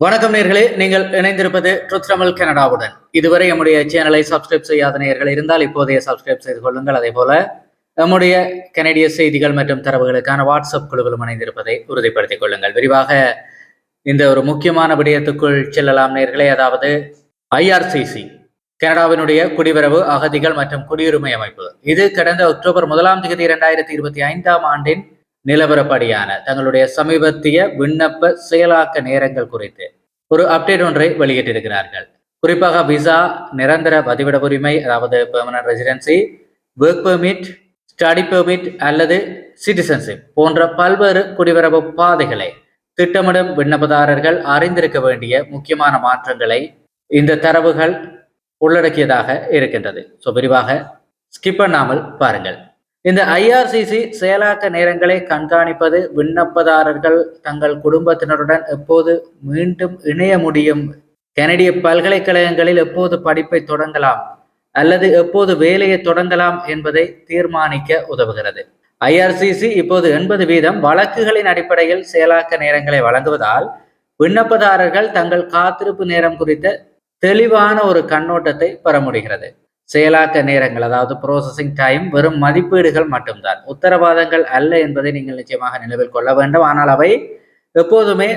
வணக்கம் நேர்களே நீங்கள் இணைந்திருப்பது ட்ருத் தமிழ் கனடாவுடன். இதுவரை நம்முடைய சேனலை சப்ஸ்கிரைப் செய்யாத நேர்கள் இருந்தால் இப்போதைய சப்ஸ்கிரைப் செய்து கொள்ளுங்கள். அதே போல நம்முடைய கனடிய செய்திகள் மற்றும் தரவுகளுக்கான வாட்ஸ்அப் குழுவிலும் இணைந்திருப்பதை உறுதிப்படுத்திக் கொள்ளுங்கள். விரிவாக இந்த ஒரு முக்கியமான விடயத்துக்குள் செல்லலாம் நேர்களே. அதாவது ஐஆர்சிசி கனடாவினுடைய குடிவரவு அகதிகள் மற்றும் குடியுரிமை அமைப்பு. இது கடந்த அக்டோபர் முதலாம் தேதி இரண்டாயிரத்தி இருபத்தி ஐந்தாம் ஆண்டின் நிலவரப்படியான தங்களுடைய சமீபத்திய விண்ணப்ப செயலாக்க நேரங்கள் குறித்து ஒரு அப்டேட் ஒன்றை வெளியிட்டிருக்கிறார்கள். குறிப்பாக விசா நிரந்தர பதிவிட உரிமை அதாவது permanent residency work permit study permit அல்லது சிட்டிசன்ஷிப் போன்ற பல்வேறு குடிவரவு பாதைகளை திட்டமிடும் விண்ணப்பதாரர்கள் அறிந்திருக்க வேண்டிய முக்கியமான மாற்றங்களை இந்த தரவுகள் உள்ளடக்கியதாக இருக்கின்றது. ஸோ விரிவாக ஸ்கிப் பண்ணாமல் பாருங்கள். இந்த ஐஆர்சிசி செயலாக்க நேரங்களை கண்காணிப்பது விண்ணப்பதாரர்கள் தங்கள் குடும்பத்தினருடன் எப்போது மீண்டும் இணைய முடியும்? கனடிய பல்கலைக்கழகங்களில் எப்போது படிப்பை தொடங்கலாம்? அல்லது எப்போது வேலையை தொடங்கலாம் என்பதை தீர்மானிக்க உதவுகிறது. ஐஆர்சிசி இப்போது எண்பது வீதம் வழக்குகளின் அடிப்படையில் செயலாக்க நேரங்களை வழங்குவதால் விண்ணப்பதாரர்கள் தங்கள் காத்திருப்பு நேரம் குறித்த தெளிவான ஒரு கண்ணோட்டத்தை பெற முடிகிறது. செயலாக்க நேரங்கள் அதாவது ப்ரோசஸிங் டைம் வெறும் மதிப்பீடுகள் மட்டும்தான். உத்தரவாதங்கள் அல்ல என்பதை நீங்கள் நிச்சயமாக நினைவில் கொள்ள வேண்டும். ஆனால் அவை எப்போதுமே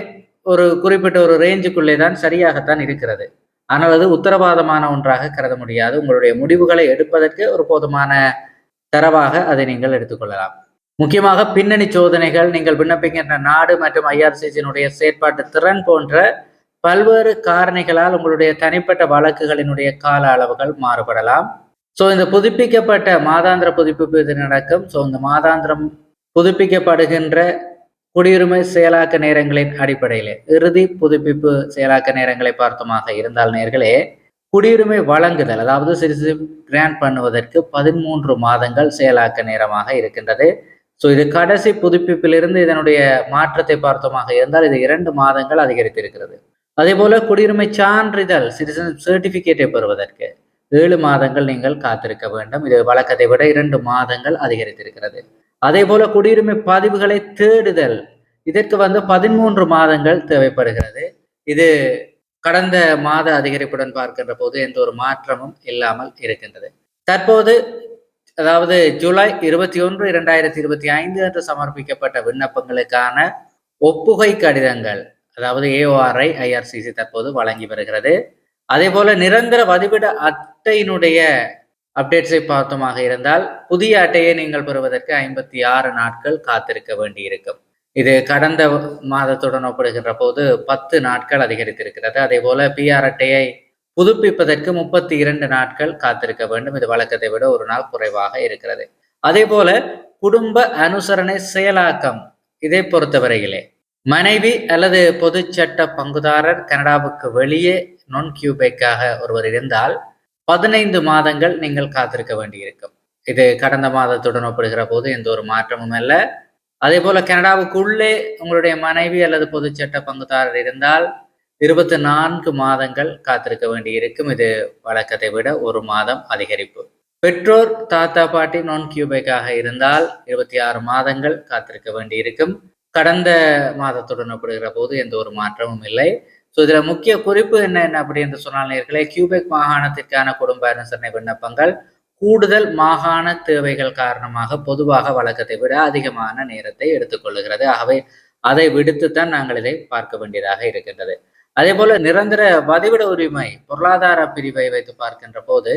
ஒரு குறிப்பிட்ட ஒரு ரேஞ்சுக்குள்ளே தான் சரியாகத்தான் இருக்கிறது. ஆனால் அது உத்தரவாதமான ஒன்றாக கருத முடியாது. உங்களுடைய முடிவுகளை எடுப்பதற்கு ஒரு போதுமான தரவாக அதை நீங்கள் எடுத்துக்கொள்ளலாம். முக்கியமாக பின்னணி சோதனைகள் நீங்கள் விண்ணப்பிக்கின்ற நாடு மற்றும் ஐஆர்சிசியினுடைய செயற்பாட்டு திறன் போன்ற பல்வேறு காரணிகளால் உங்களுடைய தனிப்பட்ட வழக்குகளினுடைய கால அளவுகள் மாறுபடலாம். ஸோ இந்த புதுப்பிக்கப்பட்ட மாதாந்திர புதுப்பிப்பு இது நடக்கும்? ஸோ இந்த மாதாந்திரம் புதுப்பிக்கப்படுகின்ற குடியுரிமை செயலாக்க நேரங்களின் அடிப்படையில் இறுதி புதுப்பிப்பு செயலாக்க நேரங்களை பார்த்தோமாக இருந்தால் நேர்களே குடியுரிமை வழங்குதல் அதாவது சிறிது கிராண்ட் பண்ணுவதற்கு பதிமூன்று மாதங்கள் செயலாக்க நேரமாக இருக்கின்றது. ஸோ இது கடைசி புதுப்பிப்பிலிருந்து இதனுடைய மாற்றத்தை பார்த்தோமாக இருந்தால் இது இரண்டு மாதங்கள் அதிகரித்திருக்கிறது. அதே போல குடியுரிமை சான்றிதழ் சிட்டிசன் சர்டிபிகேட்டை பெறுவதற்கு ஏழு மாதங்கள் நீங்கள் காத்திருக்க வேண்டும். இது வழக்கத்தை விட இரண்டு மாதங்கள் அதிகரித்திருக்கிறது. அதே போல குடியுரிமை பதிவுகளை தேடுதல். இதற்கு வந்து பதிமூன்று மாதங்கள் தேவைப்படுகிறது. இது கடந்த மாத அதிகரிப்புடன் பார்க்கின்ற போது எந்த ஒரு மாற்றமும் இல்லாமல் இருக்கின்றது. தற்போது அதாவது ஜூலை இருபத்தி ஒன்று இரண்டாயிரத்தி இருபத்தி ஐந்து அன்று சமர்ப்பிக்கப்பட்ட விண்ணப்பங்களுக்கான ஒப்புகை கடிதங்கள் அதாவது ஏஓஆர்ஐ ஐஆர்சிசி தற்போது வழங்கி வருகிறது. அதே போல நிரந்தர வதிவிட அட்டையினுடைய அப்டேட்ஸை பார்த்தோமாக இருந்தால் புதிய அட்டையை நீங்கள் பெறுவதற்கு ஐம்பத்தி ஆறு நாட்கள் காத்திருக்க வேண்டியிருக்கும். இது கடந்த மாதத்துடன் ஒப்பிடுகின்ற போது பத்து நாட்கள் அதிகரித்திருக்கிறது. அதே போல பிஆர் அட்டையை புதுப்பிப்பதற்கு முப்பத்தி இரண்டு நாட்கள் காத்திருக்க வேண்டும். இது வழக்கத்தை விட ஒரு நாள் குறைவாக இருக்கிறது. அதே போல குடும்ப அனுசரணை செயலாக்கம் இதை பொறுத்தவரையிலே மனைவி அல்லது பொதுச்சட்ட பங்குதாரர் கனடாவுக்கு வெளியே நொன் கியூபேக்காக ஒருவர் இருந்தால் பதினைந்து மாதங்கள் நீங்கள் காத்திருக்க வேண்டியிருக்கும். இது கடந்த மாதத்துடன் ஒப்பிடுகிற போது எந்த ஒரு மாற்றமும் அல்ல. அதே போல கனடாவுக்குள்ளே உங்களுடைய மனைவி அல்லது பொதுச்சட்ட பங்குதாரர் இருந்தால் இருபத்தி நான்கு மாதங்கள் காத்திருக்க வேண்டியிருக்கும். இது வழக்கத்தை விட ஒரு மாதம் அதிகரிப்பு. பெற்றோர் தாத்தா பாட்டி நான் கியூபேக்காக இருந்தால் இருபத்தி ஆறு மாதங்கள் காத்திருக்க வேண்டியிருக்கும். கடந்த மாதத்துடன் ஒப்பிடுகிற போது எந்த ஒரு மாற்றமும் இல்லை. ஸோ இதில் முக்கிய குறிப்பு என்ன என்ன அப்படி என்று சொன்னால் நேர்களே கியூபெக் மாகாணத்திற்கான குடும்ப அனுசரணை விண்ணப்பங்கள் கூடுதல் மாகாண தேவைகள் காரணமாக பொதுவாக வழக்கத்தை விட அதிகமான நேரத்தை எடுத்துக்கொள்ளுகிறது. ஆகவே அதை விடுத்துத்தான் நாங்கள் இதை பார்க்க வேண்டியதாக இருக்கின்றது. அதே போல நிரந்தர வதிவிட உரிமை பொருளாதார பிரிவை வைத்து பார்க்கின்ற போது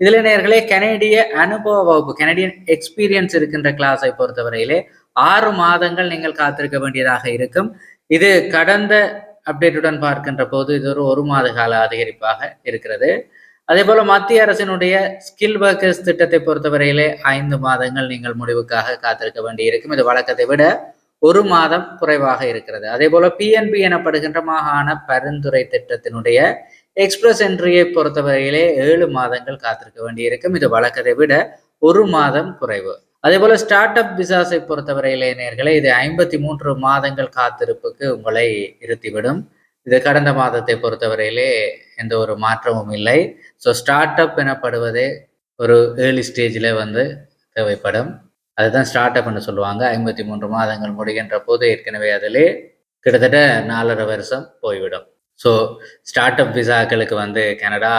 இதில் நேர்களே கனேடிய அனுபவ வகுப்பு கனடியன் எக்ஸ்பீரியன்ஸ் இருக்கின்ற கிளாஸை பொறுத்தவரையிலே ஆறு மாதங்கள் நீங்கள் காத்திருக்க வேண்டியதாக இருக்கும். இது கடந்த அப்டேட்டுடன் பார்க்கின்ற போது இது ஒரு ஒரு மாத கால அதிகரிப்பாக இருக்கிறது. அதே போல மத்திய அரசினுடைய ஸ்கில் ஒர்க்கர்ஸ் திட்டத்தை பொறுத்தவரையிலே ஐந்து மாதங்கள் நீங்கள் முடிவுக்காக காத்திருக்க வேண்டியிருக்கும். இது வழக்கத்தை விட ஒரு மாதம் குறைவாக இருக்கிறது. அதே போல பிஎன்பி எனப்படுகின்ற மாகாண பரிந்துரை திட்டத்தினுடைய எக்ஸ்பிரஸ் என்ட்ரியை பொறுத்தவரையிலே ஏழு மாதங்கள் காத்திருக்க வேண்டியிருக்கும். இது வழக்கத்தை விட ஒரு மாதம் குறைவு. அதே போல ஸ்டார்ட் அப் விசாஸை பொறுத்தவரையிலே நேர்களை இது ஐம்பத்தி மூன்று மாதங்கள் காத்திருப்புக்கு உங்களை இருத்திவிடும். இது கடந்த மாதத்தை பொறுத்தவரையிலே எந்த ஒரு மாற்றமும் இல்லை. ஸோ ஸ்டார்ட் அப் எனப்படுவதே ஒரு ஏர்லி ஸ்டேஜில் வந்து தேவைப்படும். அதுதான் ஸ்டார்ட் அப்னு சொல்லுவாங்க. ஐம்பத்தி மூன்று மாதங்கள் முடிகின்ற போது ஏற்கனவே அதிலே கிட்டத்தட்ட நாலரை வருஷம் போய்விடும். ஸோ ஸ்டார்ட் அப் விசாக்களுக்கு வந்து கனடா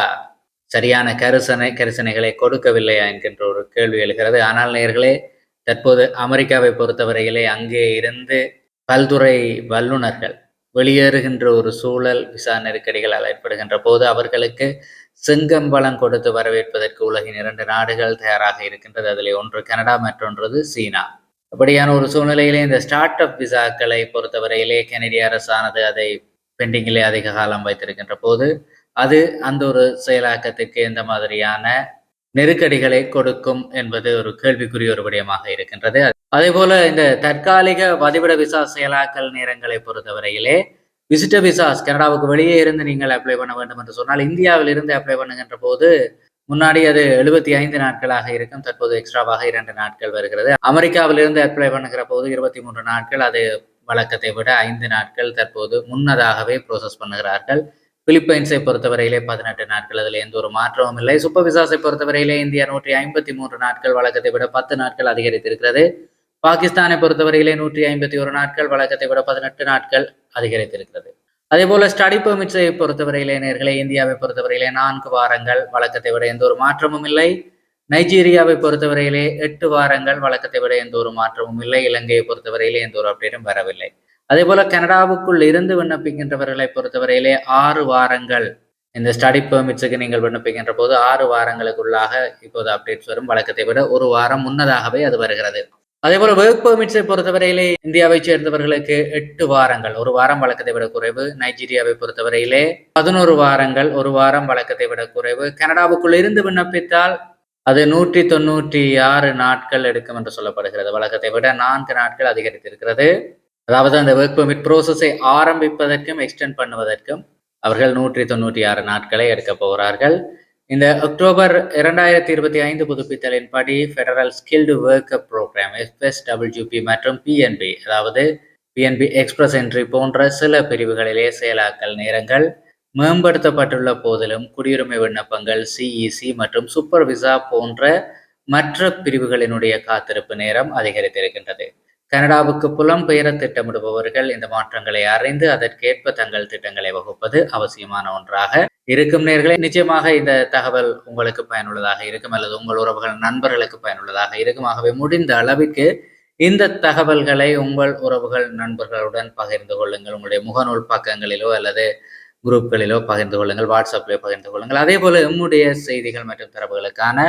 சரியான கரிசனை கரிசனைகளை கொடுக்கவில்லையா என்கின்ற ஒரு கேள்வி எழுகிறது. ஆனால் நேர்களே தற்போது அமெரிக்காவை பொறுத்தவரையிலே அங்கே இருந்து பல்துறை வல்லுநர்கள் வெளியேறுகின்ற ஒரு சூழல் விசா நெருக்கடிகளால் ஏற்படுகின்ற போது அவர்களுக்கு செங்கம்பளம் கொடுத்து வரவேற்பதற்கு உலகின் இரண்டு நாடுகள் தயாராக இருக்கின்றது. அதில் ஒன்று கனடா மற்றொன்றது சீனா. அப்படியான ஒரு சூழ்நிலையிலே இந்த ஸ்டார்ட் அப் விசாக்களை பொறுத்தவரையிலே கனடிய அரசானது அதை பெண்டிங்கிலே அதிக காலம் வைத்திருக்கின்ற போது அது அந்த ஒரு செயலாக்கத்துக்கு எந்த மாதிரியான நெருக்கடிகளை கொடுக்கும் என்பது ஒரு கேள்விக்குரிய ஒரு விடயமாக இருக்கின்றது. அதே போல இந்த தற்காலிக பதிவிட விசா செயலாக்கல் நேரங்களை பொறுத்தவரையிலே விசிட்டர் விசாஸ் கனடாவுக்கு வெளியே இருந்து நீங்கள் அப்ளை பண்ண வேண்டும் என்று சொன்னால் இந்தியாவில் இருந்து அப்ளை பண்ணுகின்ற போது முன்னாடி அது எழுபத்தி ஐந்து நாட்களாக இருக்கும். தற்போது எக்ஸ்ட்ராவாக இரண்டு நாட்கள் வருகிறது. அமெரிக்காவிலிருந்து அப்ளை பண்ணுகிற போது இருபத்தி மூன்று நாட்கள் அது வழக்கத்தை விட ஐந்து நாட்கள் தற்போது முன்னதாகவே ப்ரோசஸ் பண்ணுகிறார்கள். பிலிப்பைன்ஸை பொறுத்தவரையிலே பதினெட்டு நாட்கள் அதில் எந்த ஒரு மாற்றமும் இல்லை. சூப்பர் விசாஸை பொறுத்தவரையிலே இந்தியா நூற்றி ஐம்பத்தி மூன்று நாட்கள் வழக்கத்தை விட பத்து நாட்கள் அதிகரித்திருக்கிறது. பாகிஸ்தானை பொறுத்தவரையிலே நூற்றி ஐம்பத்தி ஒரு நாட்கள் வழக்கத்தை விட பதினெட்டு நாட்கள் அதிகரித்திருக்கிறது. அதே போல ஸ்டடி பெர்மிட்ஸை பொறுத்தவரையிலே நேர்களை இந்தியாவை பொறுத்தவரையிலே நான்கு வாரங்கள் வழக்கத்தை விட எந்த ஒரு மாற்றமும் இல்லை. நைஜீரியாவை பொறுத்தவரையிலே எட்டு வாரங்கள் வழக்கத்தை விட எந்த ஒரு மாற்றமும் இல்லை. இலங்கையை பொறுத்தவரையிலே எந்த ஒரு அப்டேட்டும் வரவில்லை. அதே போல கனடாவுக்குள் இருந்து விண்ணப்பிக்கின்றவர்களை பொறுத்தவரையிலே ஆறு வாரங்கள். இந்த ஸ்டடி பெர்மிட்ஸுக்கு நீங்கள் விண்ணப்பிக்கின்ற போது ஆறு வாரங்களுக்குள்ளாக இப்போது அப்டேட்ஸ் வரும். வழக்கத்தை விட ஒரு வாரம் முன்னதாகவே அது வருகிறது. அதே போல ஒர்க் பெர்மிட்ஸை பொறுத்தவரையிலே இந்தியாவை சேர்ந்தவர்களுக்கு எட்டு வாரங்கள். ஒரு வாரம் வழக்கத்தை விட குறைவு. நைஜீரியாவை பொறுத்தவரையிலே பதினோரு வாரங்கள். ஒரு வாரம் வழக்கத்தை விட குறைவு. கனடாவுக்குள் இருந்து விண்ணப்பித்தால் அது நூற்றி தொண்ணூற்றி ஆறு நாட்கள் எடுக்கும் என்று சொல்லப்படுகிறது. வழக்கத்தை விட நான்கு நாட்கள் அதிகரித்திருக்கிறது. அதாவது அந்த ஒர்க் பெர்மிட் ப்ரோசஸை ஆரம்பிப்பதற்கும் எக்ஸ்டெண்ட் பண்ணுவதற்கும் அவர்கள் நூற்றி தொண்ணூற்றி ஆறு நாட்களை எடுக்க போகிறார்கள். இந்த அக்டோபர் இரண்டாயிரத்தி இருபத்தி ஐந்து புதுப்பித்தலின்படி federal skilled worker program FSWP மற்றும் பிஎன்பி அதாவது பிஎன்பி எக்ஸ்பிரஸ் என்ட்ரி போன்ற சில பிரிவுகளிலே செயலாக்கல் நேரங்கள் மேம்படுத்தப்பட்டுள்ள போதிலும் குடியுரிமை விண்ணப்பங்கள் சிஇசி மற்றும் சூப்பர் விசா போன்ற மற்ற பிரிவுகளினுடைய காத்திருப்பு நேரம் அதிகரித்திருக்கின்றது. கனடாவுக்கு புலம்பெயர திட்டமிடுபவர்கள் இந்த மாற்றங்களை அறிந்து அதற்கேற்ப தங்கள் திட்டங்களை வகுப்பது அவசியமான ஒன்றாக இருக்கும் நேர்களே. நிச்சயமாக இந்த தகவல் உங்களுக்கு பயனுள்ளதாக இருக்கும் அல்லது உங்கள் உறவுகள் நண்பர்களுக்கு பயனுள்ளதாக இருக்கும். ஆகவே முடிந்த அளவிற்கு இந்த தகவல்களை உங்கள் உறவுகள் நண்பர்களுடன் பகிர்ந்து கொள்ளுங்கள். உங்களுடைய முகநூல் பக்கங்களிலோ அல்லது குரூப்களிலோ பகிர்ந்து கொள்ளுங்கள். வாட்ஸ்அப்பிலோ பகிர்ந்து கொள்ளுங்கள். அதே போல எம்முடைய செய்திகள் மற்றும் தரவுகளுக்கான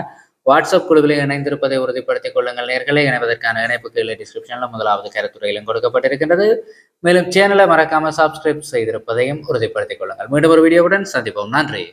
வாட்ஸ்அப் குழுவில் இணைந்திருப்பதை உறுதிப்படுத்திக் கொள்ளுங்கள். நேர்களை இணைவதற்கான இணைப்பு கீழே டிஸ்கிரிப்ஷனில் முதலாவது கருத்துறையிலும் கொடுக்கப்பட்டிருக்கின்றது. மேலும் சேனலை மறக்காம சப்ஸ்கிரைப் செய்திருப்பதையும் உறுதிப்படுத்திக் கொள்ளுங்கள். மீண்டும் ஒரு வீடியோவுடன் சந்திப்போம். நன்றி.